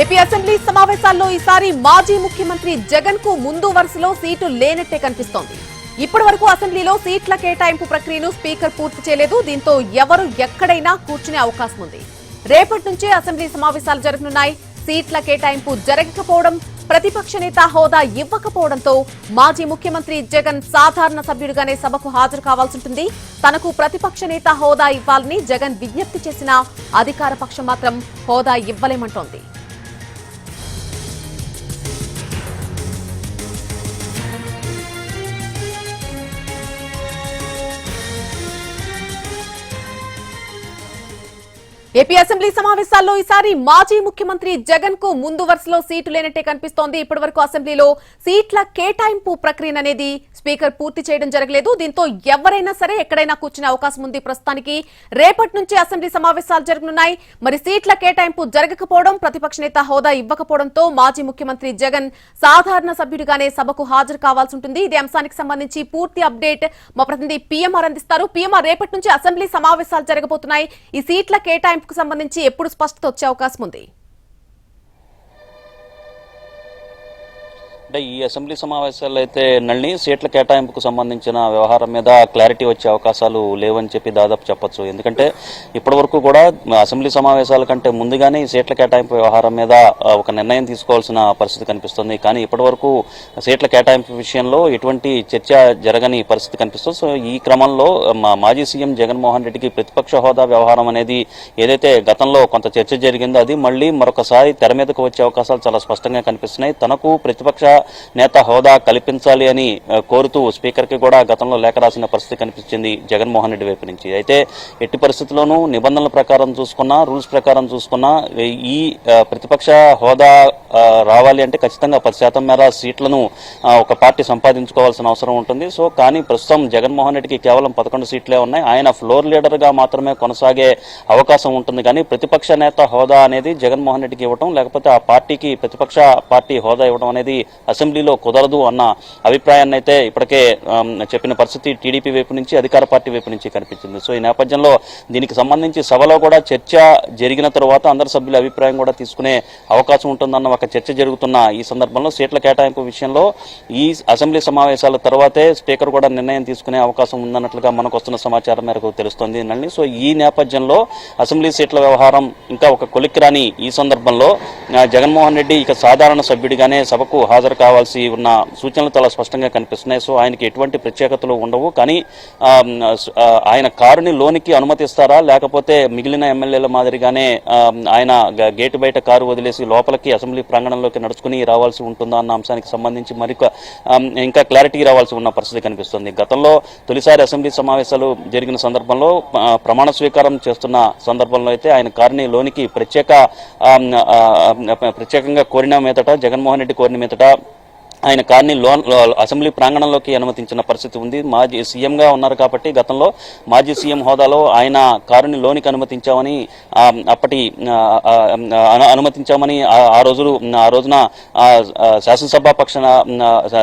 AP assembly సమావేశాల్లో ఈసారి మాజీ ముఖ్యమంత్రి జగన్కు ముందు వరుసలో సీటు లేనట్టే కనిపిస్తోంది. ఇప్పటి వరకు అసెంబ్లీలో సీట్ల కేటాయింపు ప్రక్రియను స్పీకర్ పూర్తి చేయలేదు. దీంతో ఎవరు ఎక్కడైనా కూర్చునే అవకాశం ఉంది. రేపటి నుంచే అసెంబ్లీ సమావేశాలు జరగనున్నాయి. సీట్ల కేటాయింపు జరగకపోవడం ప్రతిపక్ష నేత హోదా ఇవ్వకపోవడంతో మాజీ ముఖ్యమంత్రి జగన్ సాధారణ సభ్యుడిగానే సభకు హాజరు కావాల్సి ఉంటుంది. తనకు ప్రతిపక్ష నేత హోదా ఇవ్వాలని జగన్ విజ్ఞప్తి చేసినా అధికార పక్షం మాత్రం హోదా ఇవ్వలేమంటోంది. ఏపీ అసెంబ్లీ సమావేశాల్లో ఈసారి మాజీ ముఖ్యమంత్రి జగన్కు ముందు వరుసలో సీటు లేనట్టే కనిపిస్తోంది. ఇప్పటి వరకు అసెంబ్లీలో సీట్ల కేటాయింపు ప్రక్రియ అనేది స్పీకర్ పూర్తి చేయడం జరగలేదు. దీంతో ఎవరైనా సరే ఎక్కడైనా కూర్చునే అవకాశం ఉంది. ప్రస్తుతానికి రేపటి నుంచి అసెంబ్లీ సమావేశాలు జరగనున్నాయి. మరి సీట్ల కేటాయింపు జరగకపోవడం ప్రతిపక్ష నేత హోదా ఇవ్వకపోవడంతో మాజీ ముఖ్యమంత్రి జగన్ సాధారణ సభ్యుడిగానే సభకు హాజరు కావాల్సి ఉంటుంది. ఇదే అంశానికి సంబంధించి పూర్తి అప్డేట్ మా ప్రతినిధి పీఎంఆర్ అందిస్తారు. పీఎంఆర్ రేపటి నుంచి అసెంబ్లీ సమావేశాలు జరగబోతున్నాయి. ఈ సీట్ల కేటాయింపు కేటాయింపుకు సంబంధించి ఎప్పుడు స్పష్టత వచ్చే అవకాశం ఉంది. అంటే ఈ అసెంబ్లీ సమావేశాల్లో అయితే నల్ని సీట్ల కేటాయింపుకు సంబంధించిన వ్యవహారం మీద క్లారిటీ వచ్చే అవకాశాలు లేవని చెప్పి దాదాపు చెప్పొచ్చు. ఎందుకంటే ఇప్పటి వరకు కూడా అసెంబ్లీ సమావేశాల కంటే ముందుగానే ఈ సీట్ల కేటాయింపు వ్యవహారం మీద ఒక నిర్ణయం తీసుకోవాల్సిన పరిస్థితి కనిపిస్తుంది. కానీ ఇప్పటి వరకు సీట్ల కేటాయింపు విషయంలో ఎటువంటి చర్చ జరగని పరిస్థితి కనిపిస్తుంది. సో ఈ క్రమంలో మా మాజీ సీఎం జగన్మోహన్ రెడ్డికి ప్రతిపక్ష హోదా వ్యవహారం అనేది ఏదైతే గతంలో కొంత చర్చ జరిగిందో అది మళ్ళీ మరొకసారి తెర మీదకు వచ్చే అవకాశాలు చాలా స్పష్టంగా కనిపిస్తున్నాయి. తనకు ప్రతిపక్ష నేత హోదా కల్పించాలి అని కోరుతూ స్పీకర్కి కూడా గతంలో లేఖ రాసిన పరిస్థితి కనిపించింది జగన్మోహన్ రెడ్డి వైపు నుంచి. అయితే ఎట్టి పరిస్థితుల్లోనూ నిబంధనల ప్రకారం చూసుకున్నా రూల్స్ ప్రకారం చూసుకున్నా ఈ ప్రతిపక్ష హోదా రావాలి అంటే ఖచ్చితంగా పది శాతం మేర సీట్లను ఒక పార్టీ సంపాదించుకోవాల్సిన అవసరం ఉంటుంది. సో కానీ ప్రస్తుతం జగన్మోహన్ రెడ్డికి కేవలం పదకొండు సీట్లే ఉన్నాయి. ఆయన ఫ్లోర్ లీడర్గా మాత్రమే కొనసాగే అవకాశం ఉంటుంది. కానీ ప్రతిపక్ష నేత హోదా అనేది జగన్మోహన్ రెడ్డికి ఇవ్వడం లేకపోతే ఆ పార్టీకి ప్రతిపక్ష పార్టీ హోదా ఇవ్వడం అనేది అసెంబ్లీలో కుదరదు అన్న అభిప్రాయాన్ని అయితే ఇప్పటికే చెప్పిన పరిస్థితి టీడీపీ వైపు నుంచి అధికార పార్టీ వైపు నుంచి కనిపించింది. సో ఈ నేపథ్యంలో దీనికి సంబంధించి సభలో కూడా చర్చ జరిగిన తర్వాత అందరి సభ్యుల అభిప్రాయం కూడా తీసుకునే అవకాశం ఉంటుందన్న ఒక చర్చ జరుగుతున్న ఈ సందర్భంలో సీట్ల కేటాయింపు విషయంలో ఈ అసెంబ్లీ సమావేశాల తర్వాతే స్పీకర్ కూడా నిర్ణయం తీసుకునే అవకాశం ఉందన్నట్లుగా మనకు వస్తున్న సమాచారం మేరకు తెలుస్తోంది నల్లి సో ఈ నేపథ్యంలో అసెంబ్లీ సీట్ల వ్యవహారం ఇంకా ఒక కొలిక్కి రాని ఈ సందర్భంలో జగన్మోహన్ రెడ్డి ఇక సాధారణ సభ్యుడిగానే సభకు హాజరు కావాల్సి ఉన్న సూచనలు చాలా స్పష్టంగా కనిపిస్తున్నాయి. సో ఆయనకి ఎటువంటి ప్రత్యేకతలు ఉండవు. కానీ ఆయన కారుని లోనికి అనుమతిస్తారా? లేకపోతే మిగిలిన ఎమ్మెల్యేల మాదిరిగానే ఆయన గేటు బయట కారు వదిలేసి లోపలికి అసెంబ్లీ ప్రాంగణంలోకి నడుచుకుని రావాల్సి ఉంటుందా అన్న అంశానికి సంబంధించి మరిక ఇంకా క్లారిటీ రావాల్సి ఉన్న పరిస్థితి కనిపిస్తుంది. గతంలో తొలిసారి అసెంబ్లీ సమావేశాలు జరిగిన సందర్భంలో ప్రమాణ స్వీకారం చేస్తున్న సందర్భంలో అయితే ఆయన కారుని లోనికి ప్రత్యేక ప్రత్యేకంగా కోరిన మీదట జగన్మోహన్ రెడ్డి కోరిన మీదట ఆయన కార్ని లోన్ అసెంబ్లీ ప్రాంగణంలోకి అనుమతించిన పరిస్థితి ఉంది. మాజీ సీఎంగా ఉన్నారు కాబట్టి గతంలో మాజీ సీఎం హోదాలో ఆయన కారుని లోనికి అనుమతించామని అప్పటి అను- అనుమతించామని ఆ- రోజు ఆ రోజున శాసనసభ పక్ష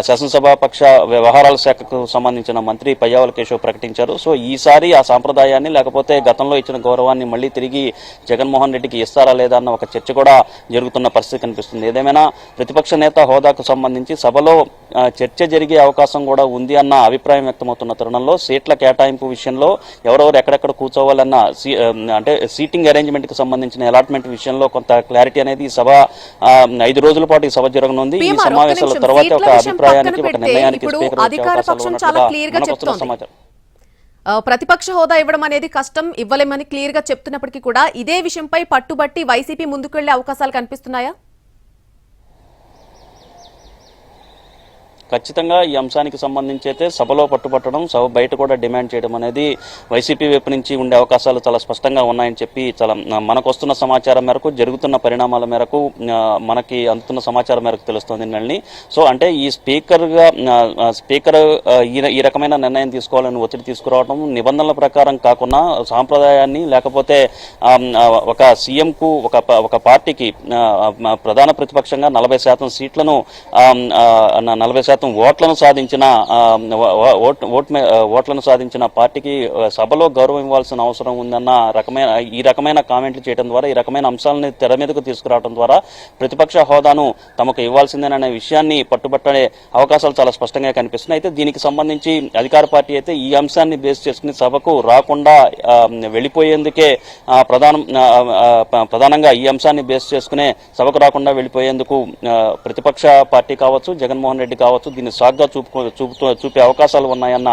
శాసనసభ పక్ష వ్యవహారాల శాఖకు సంబంధించిన మంత్రి పయ్యావల కేశవ్ ప్రకటించారు. సో ఈసారి ఆ సాంప్రదాయాన్ని లేకపోతే గతంలో ఇచ్చిన గౌరవాన్ని మళ్ళీ తిరిగి జగన్మోహన్ రెడ్డికి ఇస్తారా లేదా అన్న ఒక చర్చ కూడా జరుగుతున్న పరిస్థితి కనిపిస్తుంది. ఏదేమైనా ప్రతిపక్ష నేత హోదాకు సంబంధించి సభలో చర్చ జరిగే అవకాశం కూడా ఉంది అన్న అభిప్రాయం వ్యక్తమవుతున్న తరుణంలో సీట్ల కేటాయింపు విషయంలో ఎవరెవరు ఎక్కడెక్కడ కూర్చోవాలన్న అంటే సీటింగ్ అరేంజ్మెంట్కి సంబంధించిన అలాట్మెంట్ విషయంలో కొంత క్లారిటీ అనేది ఈ సభ ఐదు రోజుల పాటు ఈ సభ జరగనుంది ఈ సమావేశాల. తర్వాత ఒక అభిప్రాయానికి ఒక నిర్ణయానికి. సమాచారం ప్రతిపక్ష హోదా ఇవ్వడం అనేది కష్టం ఇవ్వలేమని క్లియర్గా చెప్తున్నప్పటికీ కూడా ఇదే విషయంపై పట్టుబట్టి వైసీపీ ముందుకెళ్ళే అవకాశాలు కనిపిస్తున్నాయా ఖచ్చితంగా ఈ అంశానికి సంబంధించి అయితే సభలో పట్టుబట్టడం సభ బయట కూడా డిమాండ్ చేయడం అనేది వైసీపీ వైపు నుంచి ఉండే అవకాశాలు చాలా స్పష్టంగా ఉన్నాయని చెప్పి చాలా మనకు వస్తున్న సమాచారం మేరకు జరుగుతున్న పరిణామాల మేరకు మనకి అందుతున్న సమాచారం మేరకు తెలుస్తోంది నల్ని సో అంటే ఈ స్పీకర్గా స్పీకర్ ఈ ఈ రకమైన నిర్ణయం తీసుకోవాలని ఒత్తిడి తీసుకురావడం నిబంధనల ప్రకారం కాకుండా సాంప్రదాయాన్ని లేకపోతే ఒక సీఎంకు ఒక ఒక పార్టీకి ప్రధాన ప్రతిపక్షంగా నలభై శాతం సీట్లను నలభై శాతం శాతం ఓట్లను సాధించిన ఓట్ ఓట్ ఓట్లను సాధించిన పార్టీకి సభలో గౌరవం ఇవ్వాల్సిన అవసరం ఉందన్న రకమైన ఈ రకమైన కామెంట్లు చేయడం ద్వారా ఈ రకమైన అంశాలని తెర మీదకు తీసుకురావడం ద్వారా ప్రతిపక్ష హోదాను తమకు ఇవ్వాల్సిందేననే విషయాన్ని పట్టుబట్టే అవకాశాలు చాలా స్పష్టంగా కనిపిస్తున్నాయి. అయితే దీనికి సంబంధించి అధికార పార్టీ అయితే ఈ అంశాన్ని బేస్ చేసుకుని సభకు రాకుండా వెళ్ళిపోయేందుకే ప్రధాన ప్రధానం ప్రధానంగా ఈ అంశాన్ని బేస్ చేసుకునే సభకు రాకుండా వెళ్ళిపోయేందుకు ప్రతిపక్ష పార్టీ కావచ్చు జగన్మోహన్ రెడ్డి కావచ్చు దీన్ని సాగ్గా చూపు చూపుతూ చూపే అవకాశాలు ఉన్నాయన్న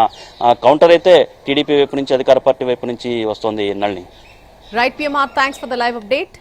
కౌంటర్ అయితే టీడీపీ వైపు నుంచి అధికార పార్టీ వైపు నుంచి వస్తోంది Nalini. Right PMR thanks for the live update